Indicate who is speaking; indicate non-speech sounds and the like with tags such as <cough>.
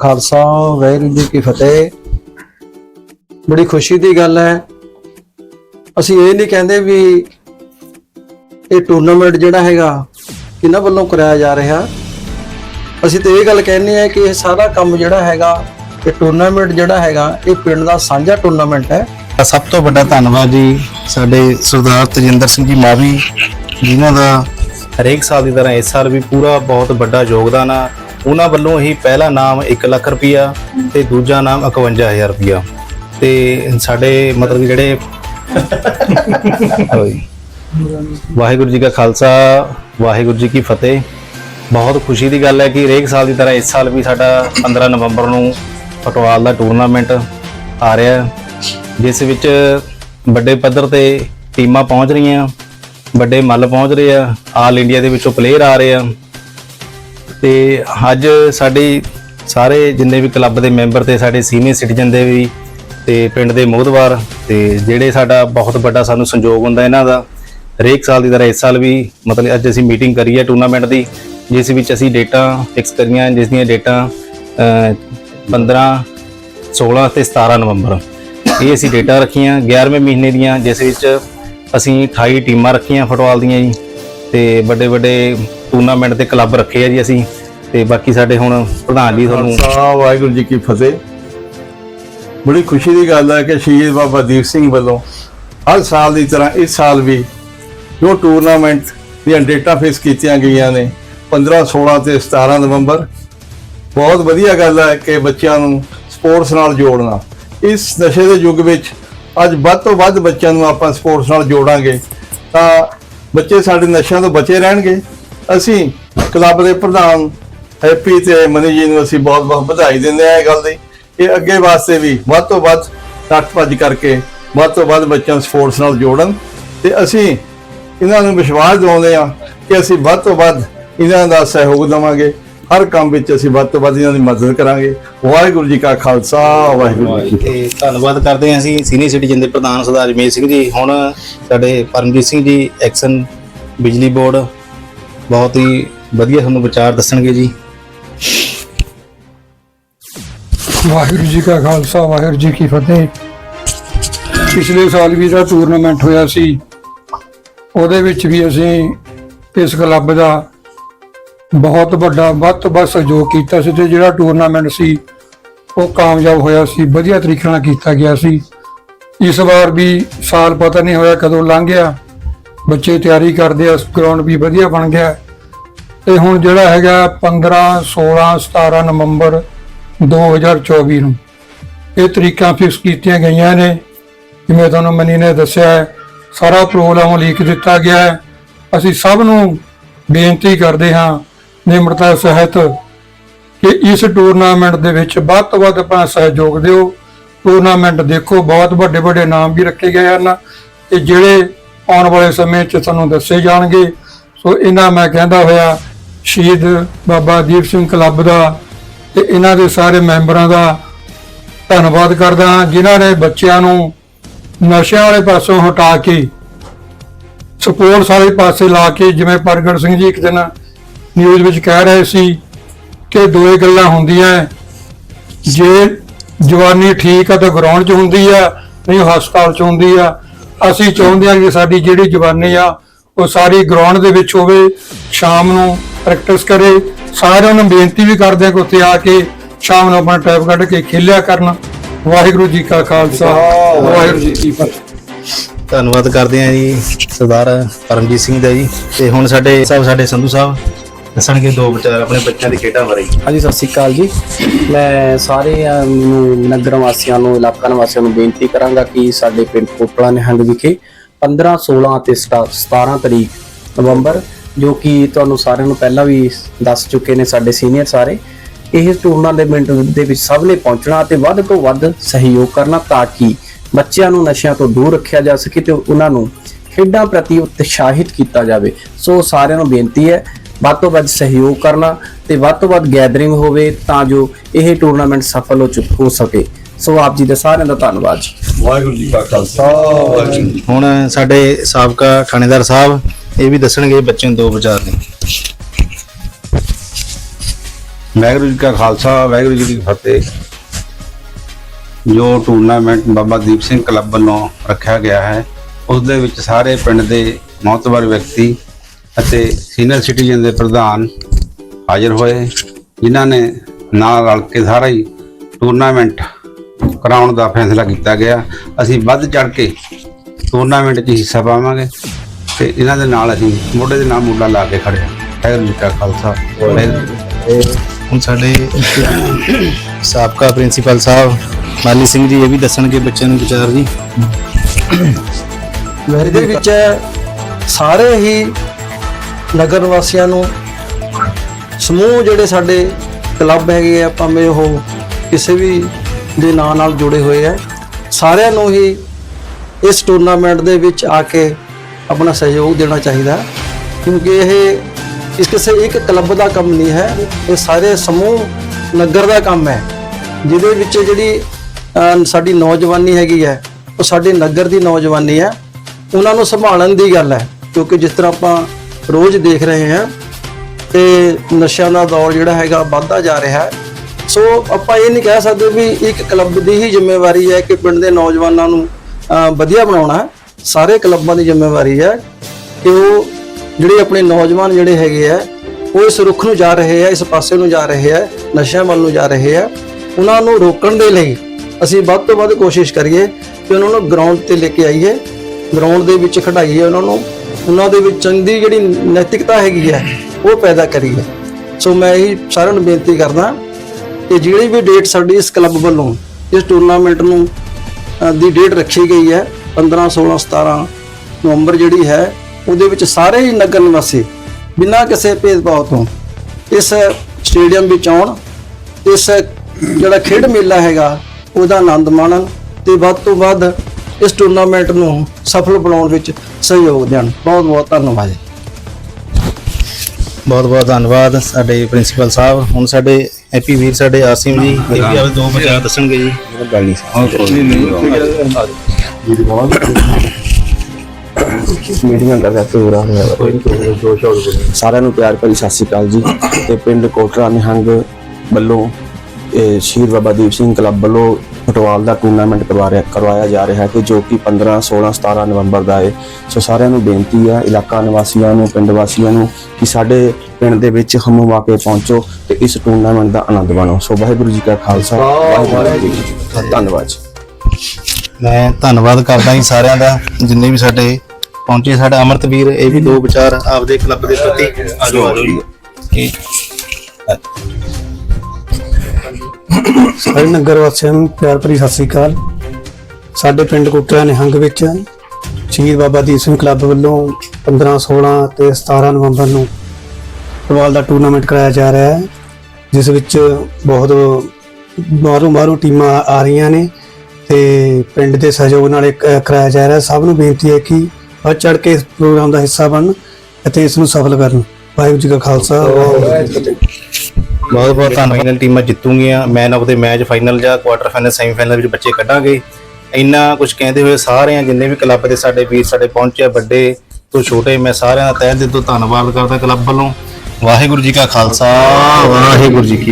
Speaker 1: ਖਾਲਸਾ, ਵਾਹਿਗੁਰੂ ਜੀ ਕੀ ਫਤਿਹ। ਬੜੀ ਖੁਸ਼ੀ ਦੀ ਗੱਲ ਹੈ। ਅਸੀਂ ਇਹ ਨਹੀਂ ਕਹਿੰਦੇ ਵੀ ਇਹ ਟੂਰਨਾਮੈਂਟ ਜਿਹੜਾ ਹੈਗਾ ਕਿਹਨਾਂ ਵੱਲੋਂ ਕਰਾਇਆ ਜਾ ਰਿਹਾ। ਅਸੀਂ ਤੇ ਇਹ ਗੱਲ ਕਹਿੰਦੇ ਆ ਕਿ ਇਹ ਸਾਰਾ ਕੰਮ ਜਿਹੜਾ ਹੈਗਾ, ਇਹ ਟੂਰਨਾਮੈਂਟ ਜਿਹੜਾ ਹੈਗਾ, ਇਹ ਪਿੰਡ ਦਾ ਸਾਂਝਾ ਟੂਰਨਾਮੈਂਟ ਹੈ।
Speaker 2: ਸਭ ਤੋਂ ਵੱਡਾ ਧੰਨਵਾਦ ਜੀ ਸਾਡੇ ਸਰਦਾਰ ਤਜਿੰਦਰ ਸਿੰਘ ਜੀ ਮਾਵੀ, ਜਿਨ੍ਹਾਂ ਦਾ ਹਰੇਕ ਸਾਲ ਦੀ ਤਰ੍ਹਾਂ ਇਸ ਸਾਲ ਵੀ ਪੂਰਾ ਬਹੁਤ ਵੱਡਾ ਯੋਗਦਾਨ ਆ। ਉਹਨਾਂ ਵੱਲੋਂ ਹੀ ਪਹਿਲਾ ਨਾਮ 1 ਲੱਖ ਰੁਪਇਆ ਤੇ ਦੂਜਾ ਨਾਮ 51000 ਰੁਪਇਆ ਤੇ ਸਾਡੇ ਮਤਲਬ ਕਿ ਜਿਹੜੇ <laughs> ਵਾਹਿਗੁਰੂ ਜੀ ਕਾ ਖਾਲਸਾ, ਵਾਹਿਗੁਰੂ ਜੀ ਕੀ ਫਤਿਹ। ਬਹੁਤ ਖੁਸ਼ੀ ਦੀ ਗੱਲ ਹੈ ਕਿ ਹਰੇਕ ਸਾਲ ਦੀ ਤਰ੍ਹਾਂ ਇਸ ਸਾਲ ਵੀ ਸਾਡਾ 15 ਨਵੰਬਰ ਨੂੰ ਫੁੱਟਬਾਲ ਦਾ ਟੂਰਨਾਮੈਂਟ ਆ ਰਿਹਾ ਜਿਸ ਵਿੱਚ ਵੱਡੇ ਪੱਧਰ ਤੇ ਟੀਮਾਂ ਪਹੁੰਚ ਰਹੀਆਂ, ਵੱਡੇ ਮੱਲ ਪਹੁੰਚ ਰਹੇ ਆ ਆਲ ਇੰਡੀਆ ਦੇ ਵਿੱਚੋਂ ਪਲੇਅਰ ਆ ਰਹੇ ਆ। ਤੇ ਅੱਜ ਸਾਡੀ ਸਾਰੇ ਜਿੰਨੇ ਵੀ ਕਲੱਬ ਦੇ ਮੈਂਬਰ ਤੇ ਸਾਡੇ ਸੀਨੀਅਰ ਸਿਟੀਜ਼ਨ ਦੇ ਵੀ ਤੇ ਪਿੰਡ ਦੇ ਮੋਹਦਵਾਰ ਤੇ ਜਿਹੜੇ ਸਾਡਾ ਬਹੁਤ ਵੱਡਾ ਸਾਨੂੰ ਸੰਯੋਗ ਹੁੰਦਾ ਇਹਨਾਂ ਦਾ, ਹਰੇਕ ਸਾਲ ਦੀ ਤਰ੍ਹਾਂ ਇਸ ਸਾਲ ਵੀ ਮਤਲਬ ਅੱਜ ਅਸੀਂ ਮੀਟਿੰਗ ਕਰੀ ਹੈ ਟੂਰਨਾਮੈਂਟ ਦੀ, ਜਿਸ ਵਿੱਚ ਅਸੀਂ ਡੇਟਾ ਫਿਕਸ ਕਰੀਆਂ, ਜਿਸ ਦੀਆਂ ਡੇਟਾ 15 16 ਤੇ 17 ਨਵੰਬਰ। ਇਹ ਅਸੀਂ ਡੇਟਾ ਰੱਖੀਆਂ 11ਵੇਂ ਮਹੀਨੇ ਦੀਆਂ, ਜਿਸ ਵਿੱਚ ਅਸੀਂ 28 ਟੀਮਾਂ ਰੱਖੀਆਂ ਫੁੱਟਬਾਲ ਦੀਆਂ ਜੀ, ਤੇ ਵੱਡੇ ਵੱਡੇ ਟੂਰਨਾਮੈਂਟ ਦੇ ਕਲੱਬ ਰੱਖੇ ਆ ਜੀ ਅਸੀਂ ਤੇ ਬਾਕੀ ਸਾਡੇ ਹੁਣ ਪ੍ਰਧਾਨ ਜੀ ਤੁਹਾਨੂੰ
Speaker 3: ਖਾਲਸਾ, ਵਾਹਿਗੁਰੂ ਜੀ ਕੀ ਫਤਿਹ। ਬੜੀ ਖੁਸ਼ੀ ਦੀ ਗੱਲ ਹੈ ਕਿ ਸ਼ਹੀਦ ਬਾਬਾ ਦੀਪ ਸਿੰਘ ਵੱਲੋਂ ਹਰ ਸਾਲ ਦੀ ਤਰ੍ਹਾਂ ਇਸ ਸਾਲ ਵੀ ਜੋ ਟੂਰਨਾਮੈਂਟ ਦੀਆਂ ਡੇਟਾ ਫਿਕਸ ਕੀਤੀਆਂ ਗਈਆਂ ਨੇ 15 16 ਤੇ 17 ਨਵੰਬਰ, ਬਹੁਤ ਵਧੀਆ ਗੱਲ ਹੈ ਕਿ ਬੱਚਿਆਂ ਨੂੰ ਸਪੋਰਟਸ ਨਾਲ ਜੋੜਨਾ। ਇਸ ਨਸ਼ੇ ਦੇ ਯੁੱਗ ਵਿੱਚ ਅੱਜ ਵੱਧ ਤੋਂ ਵੱਧ ਬੱਚਿਆਂ ਨੂੰ ਆਪਾਂ ਸਪੋਰਟਸ ਨਾਲ ਜੋੜਾਂਗੇ ਤਾਂ ਬੱਚੇ ਸਾਡੇ ਨਸ਼ਿਆਂ ਤੋਂ ਬਚੇ ਰਹਿਣਗੇ। ਅਸੀਂ ਕਲੱਬ ਦੇ ਪ੍ਰਧਾਨ ਹੈਪੀ ਤੇ ਮਨੀ ਜੀ ਨੂੰ ਅਸੀਂ ਬਹੁਤ ਬਹੁਤ ਵਧਾਈ ਦਿੰਦੇ ਹਾਂ ਇਹ ਗੱਲ ਦੀ। ਇਹ ਅੱਗੇ ਵਾਸਤੇ ਵੀ ਵੱਧ ਤੋਂ ਵੱਧ ਟੱਟ ਭੱਜ ਕਰਕੇ ਵੱਧ ਤੋਂ ਵੱਧ ਬੱਚਿਆਂ ਨੂੰ ਸਪੋਰਟਸ ਨਾਲ ਜੋੜਨ ਤੇ ਅਸੀਂ ਇਹਨਾਂ ਨੂੰ ਵਿਸ਼ਵਾਸ ਦਿਵਾਉਂਦੇ ਹਾਂ ਕਿ ਅਸੀਂ ਵੱਧ ਤੋਂ ਵੱਧ ਇਹਨਾਂ ਦਾ ਸਹਿਯੋਗ ਦੇਵਾਂਗੇ। ਹਰ ਕੰਮ ਵਿੱਚ ਅਸੀਂ ਵੱਧ ਤੋਂ ਵੱਧ ਇਹਨਾਂ ਦੀ ਮਦਦ ਕਰਾਂਗੇ। ਵਾਹਿਗੁਰੂ ਜੀ ਕਾ ਖਾਲਸਾ ਵਾਹਿਗੁਰੂ ਜੀ
Speaker 2: ਤੇ ਧੰਨਵਾਦ ਕਰਦੇ ਹਾਂ ਅਸੀਂ ਸੀਨੀਅਰ ਸਿਟੀਜ਼ਨ ਦੇ ਪ੍ਰਧਾਨ ਸਰਦਾਰ ਜਮੇਲ ਸਿੰਘ ਜੀ। ਹੁਣ ਸਾਡੇ ਪਰਮਜੀਤ ਸਿੰਘ ਜੀ ਐਕਸ਼ਨ ਬਿਜਲੀ ਬੋਰਡ ਬਹੁਤ ਹੀ ਵਧੀਆ ਤੁਹਾਨੂੰ ਵਿਚਾਰ ਦੱਸਣਗੇ ਜੀ।
Speaker 4: ਵਾਹਿਗੁਰੂ ਜੀ ਕਾ ਖਾਲਸਾ, ਵਾਹਿਗੁਰੂ ਜੀ ਕੀ ਫਤਿਹ। ਪਿਛਲੇ ਸਾਲ ਵੀ ਦਾ ਟੂਰਨਾਮੈਂਟ ਹੋਇਆ ਸੀ। ਉਹਦੇ ਵਿੱਚ ਵੀ ਅਸੀਂ ਇਸ ਕਲੱਬ ਦਾ ਬਹੁਤ ਵੱਡਾ ਵੱਧ ਤੋਂ ਵੱਧ ਸਹਿਯੋਗ ਕੀਤਾ ਸੀ ਤੇ ਜਿਹੜਾ ਟੂਰਨਾਮੈਂਟ ਸੀ, ਉਹ ਕਾਮਯਾਬ ਹੋਇਆ ਸੀ, ਵਧੀਆ ਤਰੀਕੇ ਨਾਲ ਕੀਤਾ ਗਿਆ ਸੀ। ਇਸ ਵਾਰ ਵੀ ਸਾਲ ਪਤਾ ਨਹੀਂ ਹੋਇਆ ਕਦੋਂ ਲੰਘ ਗਿਆ। ਬੱਚੇ ਤਿਆਰੀ ਕਰਦੇ ਆ ਗਰਾਊਂਡ ਵੀ ਵਧੀਆ ਬਣ ਗਿਆ। ਤੇ ਹੁਣ ਜਿਹੜਾ ਹੈਗਾ 15 16 17 ਨਵੰਬਰ 2024 ਨੂੰ ਇਹ ਤਰੀਕਾਂ ਫਿਕਸ ਕੀਤੀਆਂ ਗਈਆਂ ਨੇ। ਜਿਵੇਂ ਤੁਹਾਨੂੰ ਮਨੀ ਨੇ ਦੱਸਿਆ ਹੈ, ਸਾਰਾ ਪ੍ਰੋਗਰਾਮ ਲਿਖ ਦਿੱਤਾ ਗਿਆ ਹੈ। ਅਸੀਂ ਸਭ ਨੂੰ ਬੇਨਤੀ ਕਰਦੇ ਹਾਂ, ਨਿਮਰਤਾ, ਸਹਿਤ ਕਿ ਇਸ ਟੂਰਨਾਮੈਂਟ ਦੇ ਵਿੱਚ ਵੱਧ ਤੋਂ ਵੱਧ ਆਪਣਾ ਸਹਿਯੋਗ ਦਿਓ। ਟੂਰਨਾਮੈਂਟ ਦੇਖੋ, ਬਹੁਤ ਵੱਡੇ ਵੱਡੇ ਨਾਮ ਵੀ ਰੱਖੇ ਗਏ ਹਨ। ਤੇ ਜਿਹੜੇ ਆਉਣ ਵਾਲੇ ਸਮੇਂ 'ਚ ਤੁਹਾਨੂੰ ਦੱਸੇ ਜਾਣਗੇ। ਸੋ ਇਹਨਾਂ ਮੈਂ ਕਹਿੰਦਾ ਹੋਇਆ, ਸ਼ਹੀਦ ਬਾਬਾ ਦੀਪ ਸਿੰਘ ਕਲੱਬ ਦਾ ਤੇ ਇਹਨਾਂ ਦੇ ਸਾਰੇ ਮੈਂਬਰਾਂ ਦਾ ਧੰਨਵਾਦ ਕਰਦਾ ਹਾਂ, ਜਿਨ੍ਹਾਂ ਨੇ ਬੱਚਿਆਂ ਨੂੰ ਨਸ਼ਿਆਂ ਵਾਲੇ ਪਾਸੋਂ ਹਟਾ ਕੇ ਸਪੋਰਟਸ ਵਾਲੇ ਪਾਸੇ ਲਾ ਕੇ, ਜਿਵੇਂ ਪ੍ਰਗਟ ਸਿੰਘ ਜੀ ਇੱਕ ਦਿਨ ਨਿਊਜ਼ ਵਿੱਚ ਕਹਿ ਰਹੇ ਸੀ ਕਿ ਦੋਏ ਗੱਲਾਂ ਹੁੰਦੀਆਂ ਜੇ ਜਵਾਨੀ ਠੀਕ ਆ ਤਾਂ ਗਰਾਊਂਡ 'ਚ ਹੁੰਦੀ ਆ, ਨਹੀਂ ਹਸਪਤਾਲ 'ਚ ਹੁੰਦੀ ਆ। ਅਸੀਂ ਚਾਹੁੰਦੇ ਹਾਂ ਕਿ ਸਾਡੀ ਜਿਹੜੀ ਜਵਾਨੀ ਆ ਉਹ ਸਾਰੀ ਗਰਾਊਂਡ ਦੇ ਵਿੱਚ ਹੋਵੇ ਸ਼ਾਮ ਨੂੰ ਪ੍ਰੈਕਟਿਸ ਕਰੇ। ਸਾਰਿਆਂ ਨੂੰ ਬੇਨਤੀ ਵੀ ਕਰਦੇ ਹਾਂ ਕਿ ਉੱਥੇ ਆ ਕੇ ਸ਼ਾਮ ਨੂੰ ਆਪਣਾ ਟਾਈਮ ਕੱਢ ਕੇ ਖੇਲਿਆ ਕਰਨ। ਵਾਹਿਗੁਰੂ ਜੀ ਕਾ ਖਾਲਸਾ। ਵਾਹਿਗੁਰੂ ਜੀ ਕੀ ਫਤਿਹ।
Speaker 2: ਧੰਨਵਾਦ ਕਰਦੇ ਹਾਂ ਜੀ ਸਰਦਾਰ ਪਰਮਜੀਤ ਸਿੰਘ ਦਾ ਜੀ। ਤੇ ਹੁਣ ਸਾਡੇ ਸਾਹਿਬ ਸਾਡੇ ਸੰਧੂ ਸਾਹਿਬ ਦੱਸਣਗੇ ਦੋ ਵਿਚਾਰ ਆਪਣੇ ਬੱਚਿਆਂ ਦੀ ਖੇਡਾਂ ਬਾਰੇ।
Speaker 5: ਹਾਂਜੀ ਸਤਿ ਸ਼੍ਰੀ ਅਕਾਲ ਜੀ। ਮੈਂ ਸਾਰੇ ਅਹ, ਨਗਰ ਵਾਸੀਆਂ ਨੂੰ ਇਲਾਕਾ ਨਿਵਾਸੀਆਂ ਨੂੰ ਬੇਨਤੀ ਕਰਾਂਗਾ ਕਿ ਸਾਡੇ ਪਿੰਡ ਕੋਟਲਾ ਨਿਹੰਗ ਵਿਖੇ 15 16 ਅਤੇ 17 ਤਰੀਕ ਨਵੰਬਰ ਜੋ ਕਿ ਤੁਹਾਨੂੰ ਸਾਰਿਆਂ ਨੂੰ ਪਹਿਲਾਂ ਵੀ ਦੱਸ ਚੁੱਕੇ ਨੇ ਸਾਡੇ ਸੀਨੀਅਰ ਸਾਰੇ ਇਹ ਟੂਰਨਾਮੈਂਟ ਦੇ ਵਿੱਚ ਸਭ ਨੇ ਪਹੁੰਚਣਾ ਅਤੇ ਵੱਧ ਤੋਂ ਵੱਧ ਸਹਿਯੋਗ ਕਰਨਾ ਤਾਂ ਕਿ ਬੱਚਿਆਂ ਨੂੰ ਨਸ਼ਿਆਂ ਤੋਂ ਦੂਰ ਰੱਖਿਆ ਜਾ ਸਕੇ ਤੇ ਉਹਨਾਂ ਨੂੰ ਖੇਡਾਂ ਪ੍ਰਤੀ ਉਤਸ਼ਾਹਿਤ ਕੀਤਾ ਜਾਵੇ। ਸੋ ਸਾਰਿਆਂ ਨੂੰ ਬੇਨਤੀ ਹੈ ਵੱਧ ਤੋਂ ਵੱਧ ਸਹਿਯੋਗ ਕਰਨਾ ਤੇ ਵੱਧ ਤੋਂ ਵੱਧ ਗੈਦਰਿੰਗ ਹੋਵੇ ਤਾਂ ਜੋ ਇਹ ਟੂਰਨਾਮੈਂਟ ਸਫਲ ਹੋ ਚੁੱਕ ਹੋ ਸਕੇ। ਸੋ ਆਪ ਜੀ ਦਾ ਸਾਰਿਆਂ ਦਾ ਧੰਨਵਾਦ ਜੀ।
Speaker 3: ਵਾਹਿਗੁਰੂ ਜੀ ਕਾ ਖਾਲਸਾ ਵਾਹਿਗੁਰੂ ਜੀ ਕੀ
Speaker 2: ਹੁਣ ਸਾਡੇ ਸਾਬਕਾ ਥਾਣੇਦਾਰ ਸਾਹਿਬ ਇਹ ਵੀ ਦੱਸਣਗੇ ਬੱਚਿਆਂ ਨੂੰ ਦੋ ਵਿਚਾਰ ਨੇ।
Speaker 6: ਵਾਹਿਗੁਰੂ ਜੀ ਕਾ ਖਾਲਸਾ ਵਾਹਿਗੁਰੂ ਜੀ ਕੀ ਫਤਿਹ। ਜੋ ਟੂਰਨਾਮੈਂਟ ਬਾਬਾ ਦੀਪ ਸਿੰਘ ਕਲੱਬ ਵੱਲੋਂ ਰੱਖਿਆ ਗਿਆ ਹੈ ਉਸ ਦੇ ਵਿੱਚ ਸਾਰੇ ਪਿੰਡ ਦੇ ਮਹੱਤਵਪੂਰਨ ਵਿਅਕਤੀ ਅਤੇ ਸੀਨੀਅਰ ਸਿਟੀਜ਼ਨ ਦੇ ਪ੍ਰਧਾਨ ਹਾਜ਼ਰ ਹੋਏ ਜਿਨ੍ਹਾਂ ਨੇ ਨਾਲ ਰਲ ਕੇ ਸਾਰਾ ਹੀ ਟੂਰਨਾਮੈਂਟ ਕਰਾਉਣ ਦਾ ਫੈਸਲਾ ਕੀਤਾ ਗਿਆ। ਅਸੀਂ ਵੱਧ ਚੜ ਕੇ ਟੂਰਨਾਮੈਂਟ 'ਚ ਹਿੱਸਾ ਪਾਵਾਂਗੇ ਤੇ ਇਹਨਾਂ ਦੇ ਨਾਲ ਅਸੀਂ ਮੋਢੇ ਦੇ ਨਾਲ ਮੋਢਾ ਲਾ ਕੇ ਖੜੇ ਹਾਂ। ਵਾਹਿਗੁਰੂ ਜੀ ਕਾ ਖਾਲਸਾ
Speaker 2: ਹੁਣ ਸਾਡੇ ਸਾਬਕਾ ਪ੍ਰਿੰਸੀਪਲ ਸਾਹਿਬ ਮਾਲੀ ਸਿੰਘ ਜੀ ਇਹ ਵੀ ਦੱਸਣਗੇ ਬੱਚਿਆਂ ਨੂੰ ਵਿਚਾਰ ਜੀ।
Speaker 1: ਇਹਦੇ ਵਿੱਚ ਸਾਰੇ ਹੀ ਨਗਰ ਵਾਸੀਆਂ ਨੂੰ ਸਮੂਹ ਜਿਹੜੇ ਸਾਡੇ ਕਲੱਬ ਹੈਗੇ ਆ ਭਾਵੇਂ ਉਹ ਕਿਸੇ ਵੀ ਦੇ ਨਾਂ ਨਾਲ ਜੁੜੇ ਹੋਏ ਆ, ਸਾਰਿਆਂ ਨੂੰ ਹੀ ਇਸ ਟੂਰਨਾਮੈਂਟ ਦੇ ਵਿੱਚ ਆ ਕੇ ਆਪਣਾ ਸਹਿਯੋਗ ਦੇਣਾ ਚਾਹੀਦਾ, ਕਿਉਂਕਿ ਇਹ ਇਸ ਕਿਸੇ ਇੱਕ ਕਲੱਬ ਦਾ ਕੰਮ ਨਹੀਂ ਹੈ, ਇਹ ਸਾਰੇ ਸਮੂਹ ਨਗਰ ਦਾ ਕੰਮ ਹੈ, ਜਿਹਦੇ ਵਿੱਚ ਜਿਹੜੀ ਸਾਡੀ ਨੌਜਵਾਨੀ ਹੈਗੀ ਹੈ, ਉਹ ਸਾਡੇ ਨਗਰ ਦੀ ਨੌਜਵਾਨੀ ਹੈ, ਉਹਨਾਂ ਨੂੰ ਸੰਭਾਲਣ ਦੀ ਗੱਲ ਹੈ, ਕਿਉਂਕਿ ਜਿਸ ਤਰ੍ਹਾਂ ਆਪਾਂ ਰੋਜ਼ ਦੇਖ ਰਹੇ ਹਾਂ ਤੇ ਨਸ਼ਿਆਂ ਦਾ ਦੌਰ ਜਿਹੜਾ ਹੈਗਾ ਵੱਧਦਾ ਜਾ ਰਿਹਾ ਹੈ। ਸੋ ਆਪਾਂ ਇਹ ਨਹੀਂ ਕਹਿ ਸਕਦੇ ਵੀ ਇੱਕ ਕਲੱਬ ਦੀ ਹੀ ਜ਼ਿੰਮੇਵਾਰੀ ਹੈ ਕਿ ਪਿੰਡ ਦੇ ਨੌਜਵਾਨਾਂ ਨੂੰ ਵਧੀਆ ਬਣਾਉਣਾ ਸਾਰੇ ਕਲੱਬਾਂ ਦੀ ਜ਼ਿੰਮੇਵਾਰੀ ਹੈ ਕਿ ਉਹ ਜਿਹੜੇ ਆਪਣੇ ਨੌਜਵਾਨ ਜਿਹੜੇ ਹੈਗੇ ਆ, ਉਹ ਇਸ ਰੁੱਖ ਨੂੰ ਜਾ ਰਹੇ ਆ, ਇਸ ਪਾਸੇ ਨੂੰ ਜਾ ਰਹੇ ਆ, ਨਸ਼ਿਆਂ ਵੱਲ ਨੂੰ ਜਾ ਰਹੇ ਆ। ਉਹਨਾਂ ਨੂੰ ਰੋਕਣ ਦੇ ਲਈ ਅਸੀਂ ਵੱਧ ਤੋਂ ਵੱਧ ਕੋਸ਼ਿਸ਼ ਕਰੀਏ ਕਿ ਉਹਨਾਂ ਨੂੰ ਗਰਾਊਂਡ ਤੇ ਲੈ ਕੇ ਆਈਏ। ਗਰਾਊਂਡ ਦੇ ਵਿੱਚ ਖੜਾਈਏ ਉਹਨਾਂ ਨੂੰ। ਉਹਨਾਂ ਦੇ ਵਿੱਚ ਚੰਗੀ ਜਿਹੜੀ ਨੈਤਿਕਤਾ ਹੈਗੀ ਹੈ, ਉਹ ਪੈਦਾ ਕਰੀਏ ਸੋ ਮੈਂ ਇਹ ਸਾਰਿਆਂ ਨੂੰ ਬੇਨਤੀ ਕਰਦਾ ਕਿ ਜਿਹੜੀ ਵੀ ਡੇਟ ਸਾਡੀ ਇਸ ਕਲੱਬ ਵੱਲੋਂ, ਇਸ ਟੂਰਨਾਮੈਂਟ ਨੂੰ ਦੀ ਡੇਟ ਰੱਖੀ ਗਈ ਹੈ 15 16 17 ਨਵੰਬਰ ਜਿਹੜੀ ਹੈ, ਉਹਦੇ ਵਿੱਚ ਸਾਰੇ ਹੀ ਨਗਰ ਨਿਵਾਸੀ ਬਿਨਾਂ ਕਿਸੇ ਭੇਦਭਾਵ ਤੋਂ ਇਸ ਸਟੇਡੀਅਮ ਵਿੱਚ ਆਉਣ, ਇਸ ਜਿਹੜਾ ਖੇਡ ਮੇਲਾ ਹੈਗਾ, ਉਹਦਾ ਆਨੰਦ ਮਾਣਨ ਤੇ ਵੱਧ ਤੋਂ ਵੱਧ ਇਸ ਟੂਰਨਾਮੈਂਟ ਨੂੰ ਸਫਲ ਬਣਾਉਣ ਵਿੱਚ ਸਹਿਯੋਗ ਦੇਣ। ਬਹੁਤ ਬਹੁਤ ਧੰਨਵਾਦ। ਜੀ
Speaker 2: ਬਹੁਤ ਬਹੁਤ ਧੰਨਵਾਦ ਸਾਡੇ ਪ੍ਰਿੰਸੀਪਲ ਸਾਹਿਬ। ਹੁਣ ਸਾਡੇ ਹੈਪੀ ਵੀਰ ਸਾਡੇ ਆਸਿਮ ਜੀ ਇਹ ਵੀ ਆਪਣੇ ਦੋ ਵਿਚਾਰ ਦੱਸਣਗੇ ਜੀ।
Speaker 7: ਮੀਟਿੰਗਾਂ ਕਰਦਾ ਪ੍ਰੋਗਰਾਮ ਹੋਇਆ ਸਾਰਿਆਂ ਨੂੰ ਪਿਆਰ ਭਰੀ ਸਤਿ ਸ਼੍ਰੀ ਅਕਾਲ ਜੀ। ਤੇ ਪਿੰਡ ਕੋਟਰਾ ਨਿਹੰਗ ਵੱਲੋਂ ਸ਼ਹੀਦ ਬਾਬਾ ਦੀਪ ਸਿੰਘ ਕਲੱਬ ਵੱਲੋਂ ਫੁੱਟਬਾਲ ਦਾ ਟੂਰਨਾਮੈਂਟ ਕਰਵਾ ਰਿਹਾ ਕਰਵਾਇਆ ਜਾ ਰਿਹਾ ਹੈ ਕਿ ਜੋ ਕਿ 15 16 17 ਨਵੰਬਰ ਦਾ ਹੈ। ਸੋ ਸਾਰਿਆਂ ਨੂੰ ਬੇਨਤੀ ਹੈ ਇਲਾਕਾ ਨਿਵਾਸੀਆਂ ਨੂੰ ਪਿੰਡ ਵਾਸੀਆਂ ਨੂੰ ਕਿ ਸਾਡੇ ਪਿੰਡ ਦੇ ਵਿੱਚ ਹਮੂਮ ਆ ਕੇ ਪਹੁੰਚੋ ਤੇ ਇਸ ਟੂਰਨਾਮੈਂਟ ਦਾ ਆਨੰਦ ਮਾਣੋ। ਸੋ ਵਾਹਿਗੁਰੂ ਜੀ ਕਾ ਖਾਲਸਾ ਵਾਹਿਗੁਰੂ ਜੀ ਕੀ ਫਤਿਹ। ਧੰਨਵਾਦ ਜੀ।
Speaker 2: ਮੈਂ ਧੰਨਵਾਦ ਕਰਦਾ ਜੀ ਸਾਰਿਆਂ ਦਾ ਜਿੰਨੇ ਵੀ ਸਾਡੇ ਪਹੁੰਚੇ ਸਾਡਾ ਅਮਰਤ ਵੀਰ ਇਹ ਵੀ ਦੋ ਵਿਚਾਰ ਆਪਦੇ ਕਲੱਬ ਦੇ ਪ੍ਰਤੀ। ਆਜੋ ਆਜੋ ਜੀ।
Speaker 8: ਸਾਰੇ ਨਗਰ ਵਾਸੀਆਂ ਨੂੰ ਪਿਆਰ ਭਰੀ ਸਤਿ ਸ੍ਰੀ ਅਕਾਲ। ਸਾਡੇ ਪਿੰਡ ਕੋਟਰਾ ਨਿਹੰਗ ਵਿੱਚ ਸ਼ਹੀਦ ਬਾਬਾ ਦੀਪ ਸਿੰਘ ਕਲੱਬ ਵੱਲੋਂ 15 16 ਤੇ 17 ਨਵੰਬਰ ਨੂੰ ਫੁੱਟਬਾਲ ਦਾ ਟੂਰਨਾਮੈਂਟ ਕਰਾਇਆ ਜਾ ਰਿਹਾ ਹੈ, ਜਿਸ ਵਿੱਚ ਬਹੁਤ ਬਾਹਰੋਂ ਬਾਹਰੋਂ ਟੀਮਾਂ ਆ ਰਹੀਆਂ ਨੇ ਤੇ ਪਿੰਡ ਦੇ ਸਹਿਯੋਗ ਨਾਲ ਇਹ ਕ- ਕਰਾਇਆ ਜਾ ਰਿਹਾ ਸਭ ਨੂੰ ਬੇਨਤੀ ਹੈ ਕਿ ਵੱਧ ਚੜ ਕੇ ਇਸ ਪ੍ਰੋਗਰਾਮ ਦਾ ਹਿੱਸਾ ਬਣਨ ਅਤੇ ਇਸ ਨੂੰ ਸਫਲ ਕਰਨ। ਵਾਹਿਗੁਰੂ ਜੀ ਕਾ ਖਾਲਸਾ, ਵਾਹਿਗੁਰੂ ਜੀ ਕੀ ਫਤਿਹ।
Speaker 2: ਬਹੁਤ ਬਹੁਤ ਧੰਨਵਾਦ ਟੀਮਾਂ ਜਿੱਤੂਗੀਆਂ man of the match final ਜਾਂ ਕੁਆਟਰ ਫਾਈਨਲ ਸੈਮੀ ਫਾਈਨਲ ਵਿੱਚ ਬੱਚੇ ਕੱਢਾਂਗੇ। ਇੰਨਾ ਕੁਝ ਕਹਿੰਦੇ ਹੋਏ ਸਾਰਿਆਂ ਜਿੰਨੇ ਵੀ ਕਲੱਬ ਦੇ ਸਾਡੇ ਵੀਰ ਸਾਡੇ ਪਹੁੰਚੇ ਆ, ਵੱਡੇ ਤੋਂ ਛੋਟੇ ਮੈਂ ਸਾਰਿਆਂ ਦਾ ਤਹਿ ਦਿਲ ਤੋਂ ਧੰਨਵਾਦ ਕਰਦਾ ਕਲੱਬ ਵੱਲੋਂ। ਵਾਹਿਗੁਰੂ ਜੀ ਕਾ ਖਾਲਸਾ ਵਾਹਿਗੁਰੂ ਜੀ ਕੀ